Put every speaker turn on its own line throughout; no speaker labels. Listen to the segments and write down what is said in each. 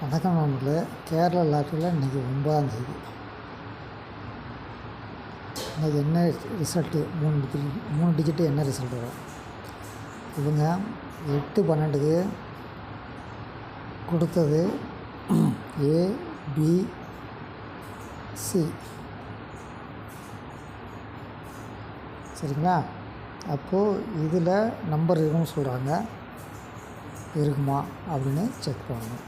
வணக்கம் நண்பர்களே கேரளா லாட்டரியில் இன்றைக்கி ஒன்பதாந்தேதி இன்றைக்கி என்ன ரிசல்ட்டு மூணு டிஜிட் மூணு டிஜிட்டு என்ன ரிசல்ட் வரும் இவங்க எட்டு பன்னெண்டுக்கு கொடுத்தது ஏ பி சி சரிங்களா? அப்போது இதில் நம்பர் இருக்குன்னு சொல்கிறாங்க. இருக்குமா அப்படின்னு செக் பண்ணணும்.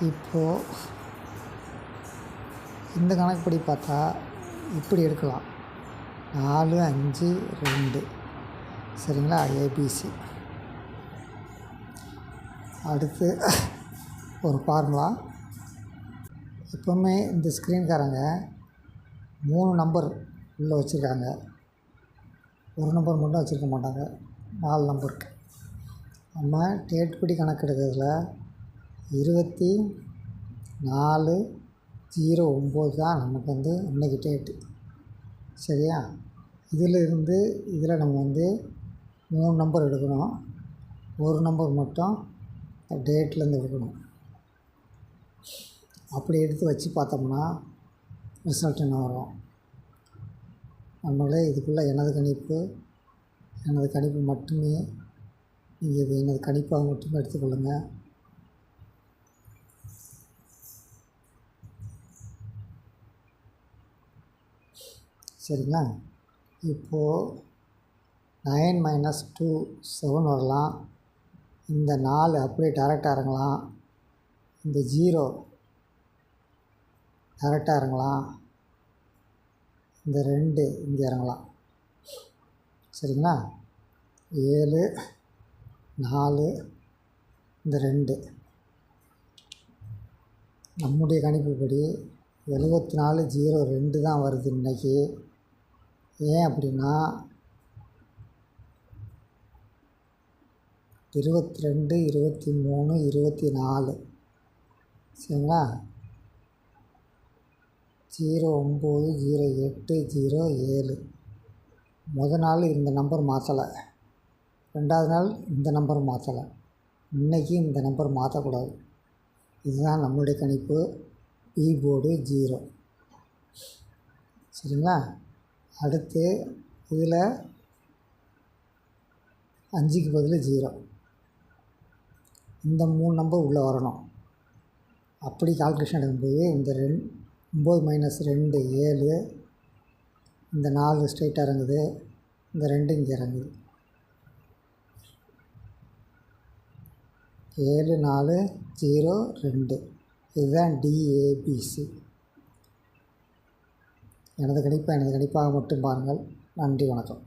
இப்போது இந்த கணக்குப்படி பார்த்தா இப்படி எடுக்கலாம். நாலு அஞ்சு ரெண்டு. சரிங்களா? ஏபிசி அடுத்து ஒரு ஃபார்முலா எப்போவுமே இந்த ஸ்க்ரீன்காரங்க மூணு நம்பர் உள்ளே வச்சுருக்காங்க. ஒரு நம்பர் மட்டும் வச்சுருக்க மாட்டாங்க. நாலு நம்பருக்கு நம்ம டேட் படி கணக்கெடுக்கிறதுல இருபத்தி நாலு ஜீரோ ஒம்பது தான் நமக்கு வந்து இன்றைக்கி டேட்டு சரியா? இதிலிருந்து இதில் நம்ம வந்து மூணு நம்பர் எடுக்கணும். ஒரு நம்பர் மட்டும் டேட்லேருந்து எடுக்கணும். அப்படி எடுத்து வச்சு பார்த்தோம்னா ரிசல்ட் என்ன வரும்? நம்மளே இதுக்குள்ளே எனது கணிப்பு எனது கணிப்பு மட்டுமே நீங்கள் இது எனது கணிப்பாக மட்டுமே எடுத்துக்கொள்ளுங்கள் சரிங்களா? இப்போது நைன் மைனஸ் டூ செவன் வரலாம். இந்த நாலு அப்படியே டேரெக்டாக இறங்கலாம். இந்த ஜீரோ டேரெக்டாக இறங்கலாம். இந்த ரெண்டு இங்கே இறங்கலாம். சரிங்களா? ஏழு நாலு இந்த ரெண்டு. நம்முடைய கணிப்புப்படி எழுபத்தி நாலு ஜீரோ ரெண்டு தான் வருது இன்றைக்கி ஏன் அப்படின்னா இருபத்தி ரெண்டு இருபத்தி மூணு இருபத்தி நாலு சரிங்களா? ஜீரோ ஒம்பது ஜீரோ எட்டு ஜீரோ ஏழு. முத நாள் இந்த நம்பர் மாற்றலை ரெண்டாவது நாள் இந்த நம்பர் மாற்றலை இன்றைக்கி இந்த நம்பர் மாற்றக்கூடாது இதுதான் நம்மளுடைய கணிப்பு. E board zero. சரிங்களா? அடுத்து இதில் அஞ்சுக்கு பதில் ஜீரோ. இந்த மூணு நம்பர் உள்ளே வரணும். அப்படி கால்குலேஷன் எடுக்கும்போது இந்த ரெண் ஒம்பது மைனஸ் ரெண்டு ஏழு இந்த நாலு ஸ்ட்ரைட்டாக இறங்குது. இந்த ரெண்டு இங்கே இறங்குது. ஏழு நாலு ஜீரோ ரெண்டு. இதுதான் டிஏபிசி எனது கணிப்பை எனது கணிப்பாக மட்டும் பாருங்கள். நன்றி வணக்கம்.